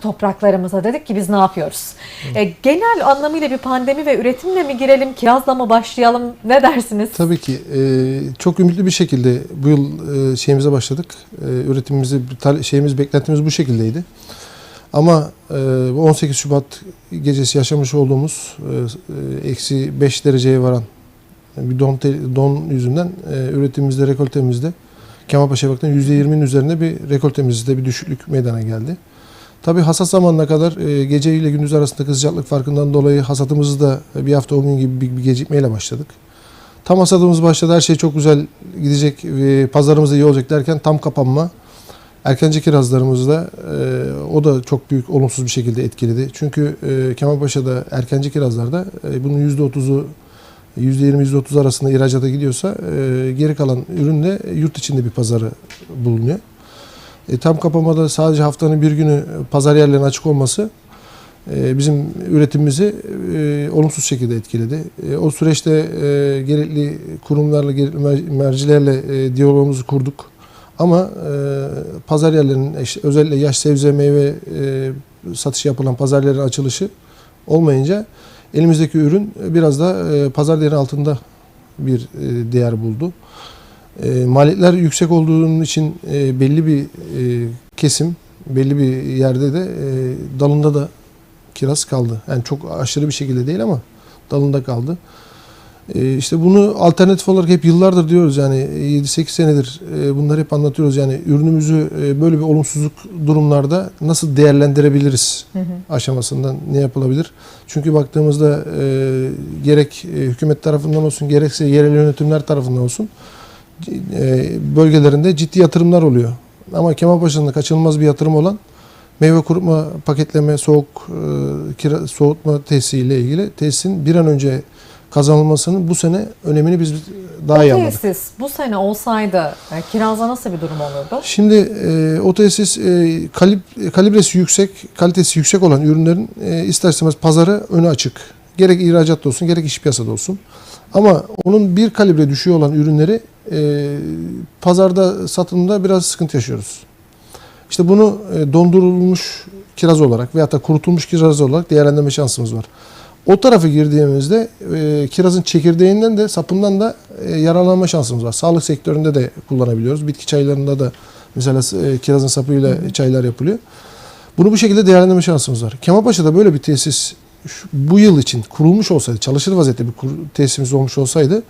topraklarımıza dedik ki biz ne yapıyoruz? E, genel anlamıyla bir pandemi ve üretimle mi girelim, kirazla mı başlayalım? Ne dersiniz? Tabii ki e, çok ümitli bir şekilde bu yıl e, şeyimize başladık. E, üretimimizi, şeyimiz, beklentimiz bu şekildeydi. Ama e, bu 18 Şubat gecesi yaşamış olduğumuz e, e, eksi 5 dereceye varan bir don, don yüzünden e, üretimimizde, rekoltemizde Kemalpaşa'ya baktığında %20'nin üzerinde bir rekoltemizde bir düşüklük meydana geldi. Tabii hasat zamanına kadar e, gece ile gündüz arasındaki sıcaklık farkından dolayı hasatımızı da bir hafta 10 gün gibi bir, bir gecikmeyle başladık. Tam hasadımız başladı. Her şey çok güzel gidecek. ve Pazarımız da iyi olacak derken tam kapanma. Erkenci kirazlarımızda e, o da çok büyük olumsuz bir şekilde etkiledi. Çünkü e, Kemalpaşa'da erkenci kirazlarda e, bunun %30'u %20 %30 arasında ihracata gidiyorsa e, geri kalan ürün de yurt içinde bir pazarı bulunuyor. E, tam kapanmada sadece haftanın bir günü pazar yerlerinin açık olması e, bizim üretimimizi e, olumsuz şekilde etkiledi. E, o süreçte e, gerekli kurumlarla, gerekli mer- mercilerle e, diyalogumuzu kurduk. Ama e, pazar yerlerinin özellikle yaş sebze meyve e, satışı yapılan pazar yerlerinin açılışı olmayınca elimizdeki ürün biraz da e, pazar değeri altında bir e, değer buldu. E, maliyetler yüksek olduğunun için e, belli bir e, kesim, belli bir yerde de e, dalında da kiraz kaldı. Yani çok aşırı bir şekilde değil ama dalında kaldı. E, işte bunu alternatif olarak hep yıllardır diyoruz yani 7-8 senedir e, bunları hep anlatıyoruz. Yani ürünümüzü e, böyle bir olumsuzluk durumlarda nasıl değerlendirebiliriz Hı hı. aşamasından ne yapılabilir? Çünkü baktığımızda e, gerek e, hükümet tarafından olsun gerekse yerel yönetimler tarafından olsun bölgelerinde ciddi yatırımlar oluyor. Ama Kemalpaşa'nın kaçınılmaz bir yatırım olan meyve kurutma, paketleme, soğuk e, kira, soğutma tesisiyle ilgili tesisin bir an önce kazanılmasının bu sene önemini biz daha iyi o anladık. tesis bu sene olsaydı e, kirazda nasıl bir durum olurdu? Şimdi e, o tesis e, kalib, kalibresi yüksek, kalitesi yüksek olan ürünlerin e, ister istemez pazarı önü açık. Gerek ihracatta olsun, gerek iç piyasada olsun. Ama onun bir kalibre düşüğü olan ürünleri e, pazarda satımda biraz sıkıntı yaşıyoruz. İşte bunu e, dondurulmuş kiraz olarak veyahut da kurutulmuş kiraz olarak değerlendirme şansımız var. O tarafa girdiğimizde e, kirazın çekirdeğinden de sapından da e, yararlanma şansımız var. Sağlık sektöründe de kullanabiliyoruz. Bitki çaylarında da mesela e, kirazın sapıyla çaylar yapılıyor. Bunu bu şekilde değerlendirme şansımız var. Kemalpaşa'da böyle bir tesis şu- bu yıl için kurulmuş olsaydı, çalışır vaziyette bir kur- tesisimiz olmuş olsaydı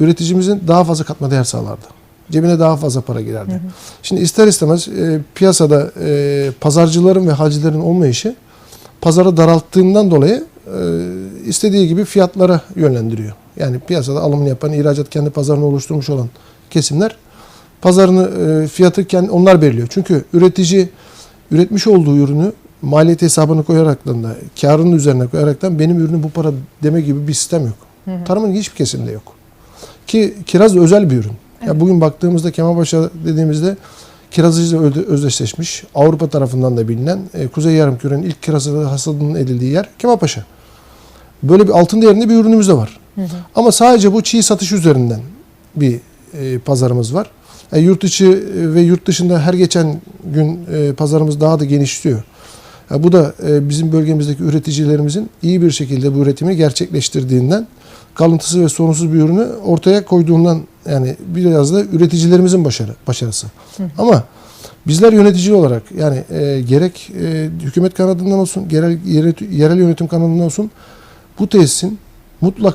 üreticimizin daha fazla katma değer sağlardı. Cebine daha fazla para girerdi. Şimdi ister istemez e, piyasada e, pazarcıların ve halcilerin olmayışı pazarı daralttığından dolayı e, istediği gibi fiyatlara yönlendiriyor. Yani piyasada alımını yapan, ihracat kendi pazarını oluşturmuş olan kesimler pazarını, e, fiyatı kendi, onlar belirliyor. Çünkü üretici üretmiş olduğu ürünü maliyet hesabını koyaraktan da, karının üzerine koyaraktan benim ürünüm bu para deme gibi bir sistem yok. Tarımın hiçbir kesimde yok. Ki kiraz özel bir ürün. Ya bugün baktığımızda Kemalpaşa dediğimizde kirazıcı öde- özdeşleşmiş. Avrupa tarafından da bilinen e, Kuzey Yarımküre'nin ilk kirazı hasadının edildiği yer Kemalpaşa. Böyle bir altın değerinde bir ürünümüz de var. Ama sadece bu çiğ satış üzerinden bir e, pazarımız var. Yani yurt içi e, ve yurt dışında her geçen gün e, pazarımız daha da genişliyor. Ya bu da e, bizim bölgemizdeki üreticilerimizin iyi bir şekilde bu üretimi gerçekleştirdiğinden kalıntısı ve sorunsuz bir ürünü ortaya koyduğundan yani biraz da üreticilerimizin başarı başarısı. Ama bizler yönetici olarak yani e, gerek e, hükümet kanadından olsun, yerel, yerel, yerel yönetim kanadından olsun bu tesisin mutlaka